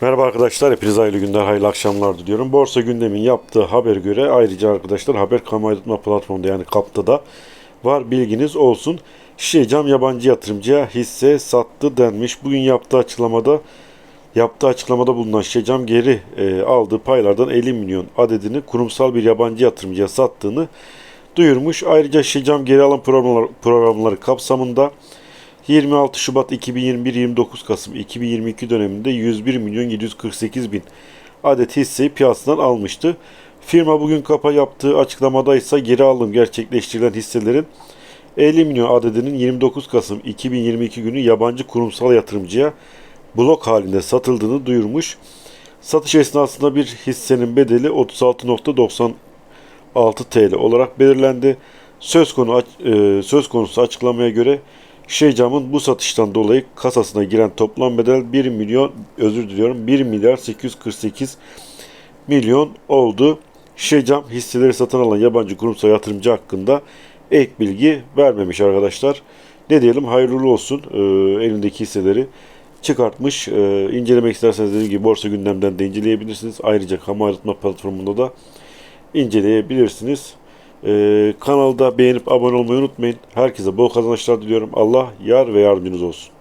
Merhaba arkadaşlar, hepinize hayırlı günler, hayırlı akşamlar diliyorum. Borsa gündemin yaptığı haber göre ayrıca arkadaşlar haber kamu aydınlatma platformunda yani KAP'ta da var bilginiz olsun. Şişecam yabancı yatırımcıya hisse sattı denmiş. Bugün yaptığı açıklamada yaptığı açıklamada bulunan Şişecam geri e, aldığı paylardan 50 milyon adedini kurumsal bir yabancı yatırımcıya sattığını duyurmuş. Ayrıca Şişecam geri alan programlar, programları kapsamında 26 Şubat 2021-29 Kasım 2022 döneminde 101 milyon 748 bin adet hisseyi piyasadan almıştı. Firma bugün kapa yaptığı açıklamada ise geri alım gerçekleştirilen hisselerin 50 milyon adedinin 29 Kasım 2022 günü yabancı kurumsal yatırımcıya blok halinde satıldığını duyurmuş. Satış esnasında bir hissenin bedeli 36.96 TL olarak belirlendi. Söz konu e, söz konusu açıklamaya göre Şişecam'ın bu satıştan dolayı kasasına giren toplam bedel 1 milyon özür diliyorum 1 milyar 848 milyon oldu. Şişecam hisseleri satın alan yabancı kurumsal yatırımcı hakkında ek bilgi vermemiş arkadaşlar. Ne diyelim hayırlı olsun e, elindeki hisseleri çıkartmış. E, incelemek isterseniz dediğim gibi borsa gündemden de inceleyebilirsiniz. Ayrıca kamu aydınlatma platformunda da inceleyebilirsiniz. Ee, kanalda beğenip abone olmayı unutmayın. Herkese bol kazançlar diliyorum. Allah yar ve yardımcınız olsun.